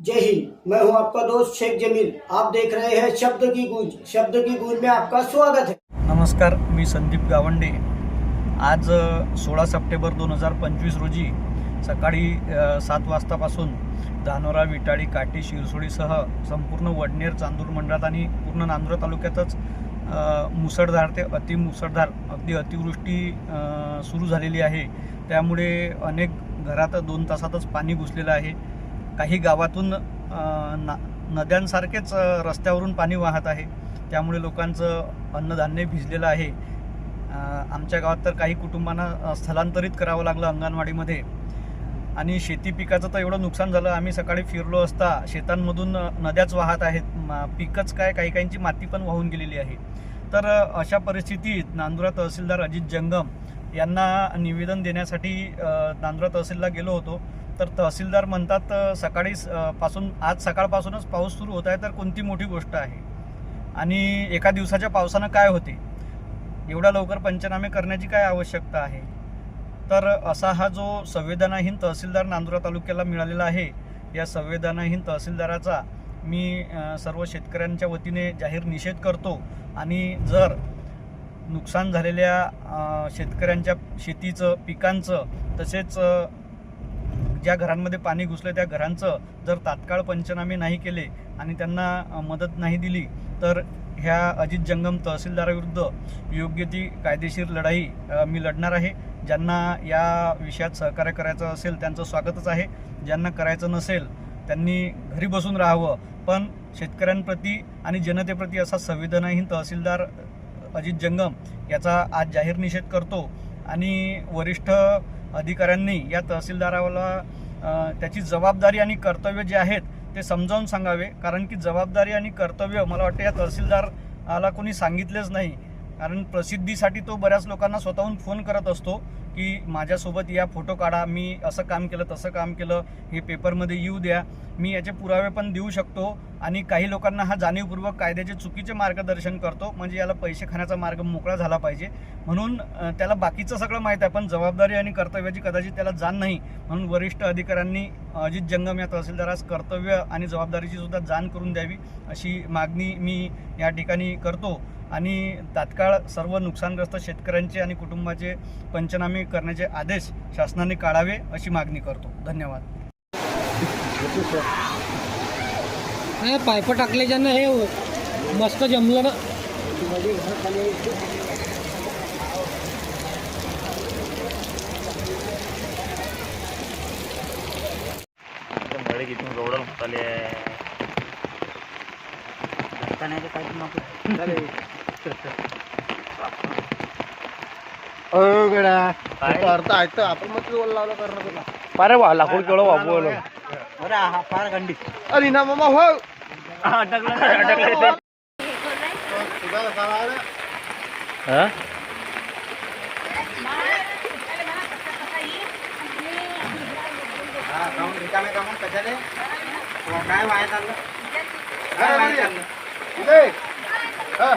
आपका दोस्त शेख जमील। आप देख रहे हैं शब्द की गूंज। शब्द की गूंज में आपका स्वागत है। नमस्कार मी संदीप गावंडे। आज सोळा सप्टेंबर दोन हजार पंचवीस रोजी सकाळी सात वाजतापासून धानोरा विटाळी काटी शिरसोडीसह संपूर्ण वडनेर चांदूर मंडळात आणि पूर्ण नांदुरा तालुक्यातच मुसळधार ते अतिमुसळधार अगदी अतिवृष्टी सुरू झालेली आहे. त्यामुळे अनेक घरात दोन तासातच पाणी घुसलेलं आहे. काही गावातून ना नद्यांसारखेच रस्त्यावरून पाणी वाहत आहे. त्यामुळे लोकांचं अन्नधान्य भिजलेलं आहे. आमच्या गावात तर काही कुटुंबांना स्थलांतरित करावं लागलं अंगणवाडीमध्ये. आणि शेती पिकाचं तर एवढं नुकसान झालं. आम्ही सकाळी फिरलो असता शेतांमधून नद्याच वाहत आहेत. पिकच काय काही काहींची माती पण वाहून गेलेली आहे. तर अशा परिस्थितीत नांदुरा तहसीलदार अजित जंगम यांना निवेदन देण्यासाठी नांदुरा तहसीलला गेलो होतो. तर तहसीलदार म्हणतात सकाळी पासून आज सकाळपासूनच पाऊस सुरू होत आहे तर कोणती मोठी गोष्ट आहे? आणि एका दिवसाच्या पावसानं काय होते? एवढ्या लवकर पंचनामे करण्याची काय आवश्यकता आहे? तर असा हा जो संवेदनाहीन तहसीलदार नांदुरा तालुक्याला मिळालेला आहे या संवेदनाहीन तहसीलदाराचा मी सर्व शेतकऱ्यांच्या वतीने जाहीर निषेध करतो. आणि जर नुकसान झालेल्या शेतकऱ्यांच्या शेतीचं पिकांचं तसेच ज्या घरांमध्ये पाणी घुसलं त्या घरांचं जर तात्काळ पंचनामे नाही केले आणि त्यांना मदत नाही दिली तर ह्या अजित जंगम तहसीलदाराविरुद्ध योग्य ती कायदेशीर लढाई मी लढणार आहे. ज्यांना या विषयात सहकार्य करायचं असेल त्यांचं स्वागतच आहे. ज्यांना करायचं नसेल त्यांनी घरी बसून राहावं. पण शेतकऱ्यांप्रती आणि जनतेप्रती असा संवेदनाहीन तहसीलदार अजित जंगम याचा आज जाहीर निषेध करतो. आणि वरिष्ठ अधिकाऱ्यांनी या तहसीलदाराला त्याची जबाबदारी आणि कर्तव्य जे आहेत ते समजावून सांगावे. कारण की जबाबदारी आणि कर्तव्य मला वाटतं या तहसीलदाराला कोणी सांगितलेच नाही. कारण प्रसिद्धीसाठी तो बऱ्याच लोकांना स्वतःहून फोन करत असतो. की माझ्यासोबत या फोटो काढा मी असं काम केलं तसं काम केलं हे पेपरमध्ये येऊ द्या. मी याचे पुरावे पण देऊ शकतो आणि काही लोकांना हा जाणीवपूर्वक कायद्याचे चुकीचे मार्गदर्शन करतो म्हणजे याला पैसे खाण्याचा मार्ग मोकळा झाला पाहिजे. म्हणून त्याला बाकीचं सगळं माहीत आहे पण जबाबदारी आणि कर्तव्याची कदाचित त्याला जाण नाही. म्हणून वरिष्ठ अधिकाऱ्यांनी अजित जंगम या तहसीलदारास कर्तव्य आणि जबाबदारीची सुद्धा जाण करून द्यावी अशी मागणी मी या ठिकाणी करतो. आणि तात्काळ सर्व नुकसानग्रस्त शेतकऱ्यांचे आणि कुटुंबाचे पंचनामे करण्याचे आदेश शासनाने काढावे अशी मागणी करतो. धन्यवाद. नाही पायपं टाकल्याच्यानं हे मस्त जमलं ना. किती गवडल होताले आता तर काही नको अर्थ ऐकतं आपण मग बोल लावलं करणार तुला पारे वा लाकूड केवढं वापरलं अरे हा फार गंडी. अरे ना मामा हो. अटकलं हा. काय